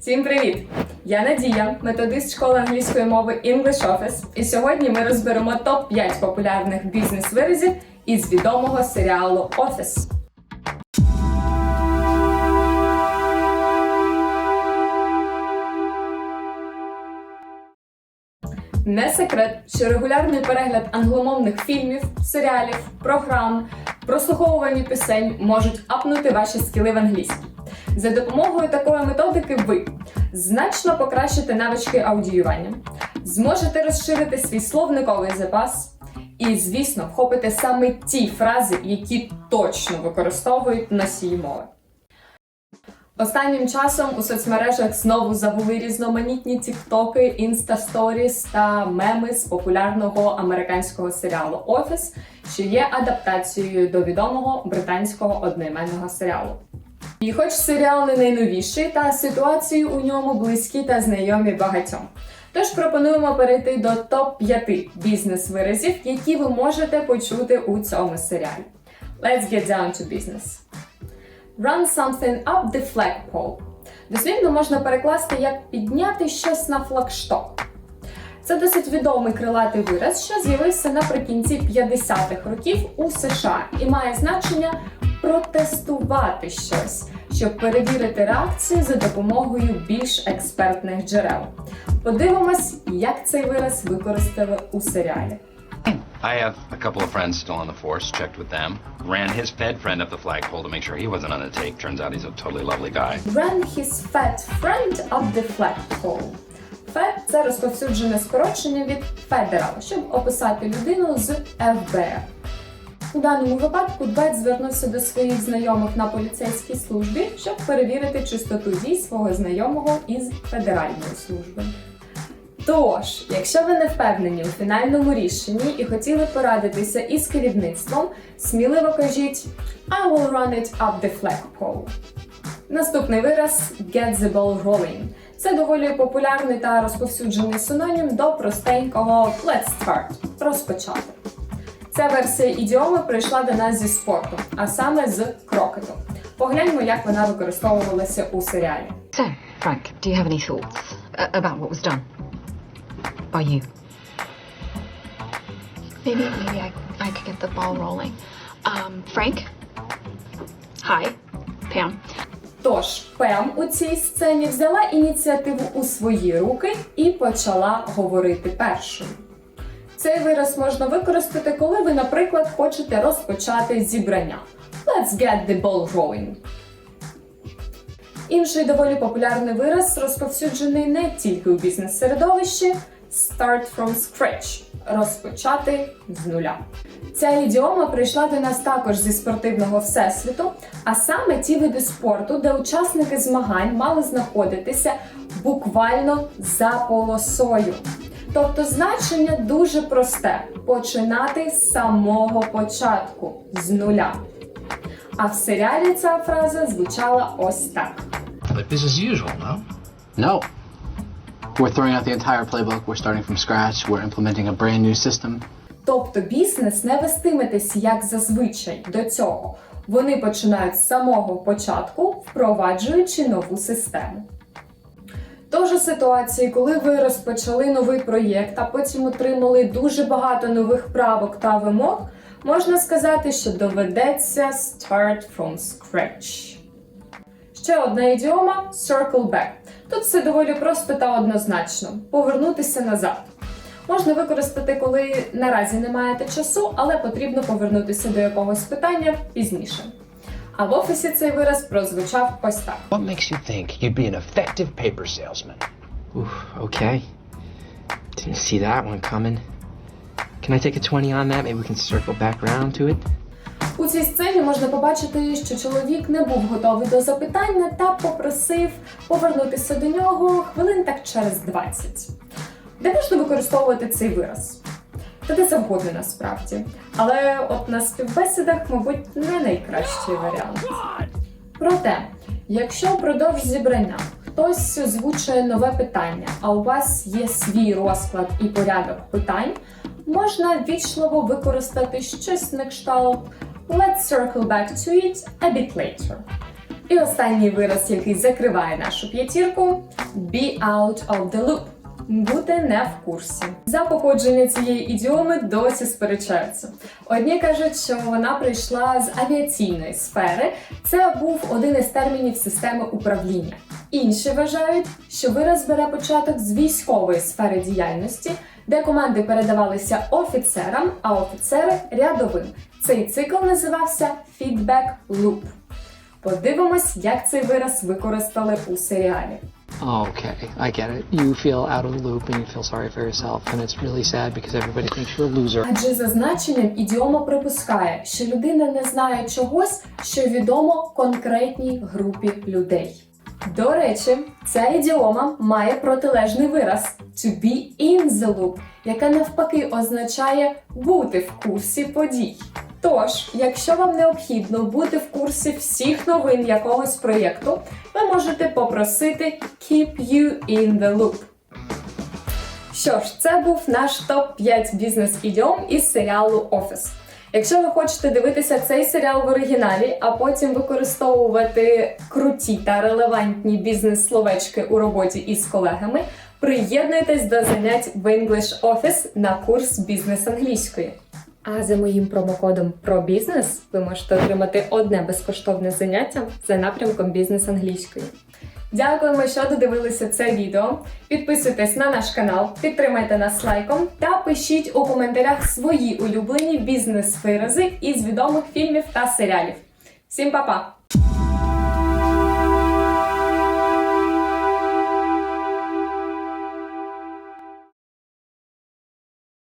Всім привіт! Я Надія, методист школи англійської мови English Office. І сьогодні ми розберемо топ-5 популярних бізнес-виразів із відомого серіалу Офіс. Не секрет, що регулярний перегляд англомовних фільмів, серіалів, програм, прослуховування пісень можуть апнути ваші скіли в англійській. За допомогою такої методики ви значно покращите навички аудіювання, зможете розширити свій словниковий запас і, звісно, вхопите саме ті фрази, які точно використовують носії мови. Останнім часом у соцмережах знову забули різноманітні тіктоки, інстасторіс та меми з популярного американського серіалу Офіс, що є адаптацією до відомого британського одноіменного серіалу. І хоч серіал не найновіший, та ситуації у ньому близькі та знайомі багатьом. Тож пропонуємо перейти до топ-5 бізнес-виразів, які ви можете почути у цьому серіалі. Let's get down to business. Run something up the flagpole. Дослівно можна перекласти як підняти щось на флагшток. Це досить відомий крилатий вираз, що з'явився наприкінці 50-х років у США і має значення протестувати щось, щоб перевірити реакцію за допомогою більш експертних джерел. Подивимось, як цей вираз використали у серіалі. I have a couple of friends still on the force, checked with them. Ran his Fed friend up the flagpole to make sure he wasn't on the take. Turns out he's a totally lovely guy. Ran his fat friend up the flagpole. Фед це розповсюджене скорочення від Federal, щоб описати людину з ФБР. У даному випадку Двайт звернувся до своїх знайомих на поліцейській службі, щоб перевірити чистоту дій свого знайомого із федеральної служби. Тож, якщо ви не впевнені у фінальному рішенні і хотіли порадитися із керівництвом, сміливо кажіть I will run it up the flagpole. Наступний вираз get the ball rolling. Це доволі популярний та розповсюджений синонім до простенького let's start розпочати. Ця версія ідіоми прийшла до нас зі спорту, а саме з крокету. Погляньмо, як вона використовувалася у серіалі. So, Frank, do you have any thoughts uh, about what was done by you? Maybe maybe I, I could get the ball rolling. Um, Frank? Hi. Pam. Тож Пем у цій сцені взяла ініціативу у свої руки і почала говорити першою. Цей вираз можна використати, коли ви, наприклад, хочете розпочати зібрання. Let's get the ball rolling. Інший доволі популярний вираз, розповсюджений не тільки у бізнес-середовищі start from scratch розпочати з нуля. Ця ідіома прийшла до нас також зі спортивного всесвіту, а саме ті види спорту, де учасники змагань мали знаходитися буквально за полосою. Тобто значення дуже просте починати з самого початку, з нуля. А в серіалі ця фраза звучала ось так. Like business as usual, no? No. We're throwing out the entire playbook. We're starting from scratch. We're implementing a brand new system. Тобто бізнес не вестиметесь як зазвичай до цього. Вони починають з самого початку, впроваджуючи нову систему. Тож ситуації, коли ви розпочали новий проєкт, а потім отримали дуже багато нових правок та вимог, можна сказати, що доведеться start from scratch. Ще одна ідіома circle back. Тут все доволі просто та однозначно повернутися назад. Можна використати, коли наразі не маєте часу, але потрібно повернутися до якогось питання пізніше. А в офісі цей вираз прозвучав ось так. What makes you think you'd be an effective paper salesman? Ooh, okay. Didn't see that one coming. Can I take a 20 on that? Maybe we can circle back around to it? У цій сцені можна побачити, що чоловік не був готовий до запитання та попросив повернутися до нього хвилин так через 20. Де можна використовувати цей вираз? Та де завгодно насправді. Але от на співбесідах, мабуть, не найкращий варіант. Проте, якщо впродовж зібрання хтось озвучує нове питання, а у вас є свій розклад і порядок питань, можна вічливо використати щось на кшталт Let's circle back to it a bit later. І останній вираз, який закриває нашу п'ятірку be out of the loop. Бути не в курсі. За походження цієї ідіоми досі сперечаються. Одні кажуть, що вона прийшла з авіаційної сфери. Це був один із термінів системи управління. Інші вважають, що вираз бере початок з військової сфери діяльності, де команди передавалися офіцерам, а офіцери рядовим. Цей цикл називався feedback loop. Подивимось, як цей вираз використали у серіалі. Okay, I get it. You feel out of the loop and you feel sorry for yourself, and it's really sad because everybody thinks you're a loser. Адже за значенням ідіома припускає, що людина не знає чогось, що відомо конкретній групі людей. До речі, ця ідіома має протилежний вираз to be in the loop, яка навпаки означає бути в курсі подій. Тож, якщо вам необхідно бути в курсі всіх новин якогось проєкту, ви можете попросити keep you in the loop. Що ж, це був наш топ-5 бізнес-ідіом із серіалу Офіс. Якщо ви хочете дивитися цей серіал в оригіналі, а потім використовувати круті та релевантні бізнес-словечки у роботі із колегами, приєднуйтесь до занять в English Office на курс бізнес англійської. А за моїм промокодом про бізнес ви можете отримати одне безкоштовне заняття за напрямком бізнес англійської. Дякуємо, що додивилися це відео. Підписуйтесь на наш канал, підтримайте нас лайком та пишіть у коментарях свої улюблені бізнес-вирази із відомих фільмів та серіалів. Всім па-па!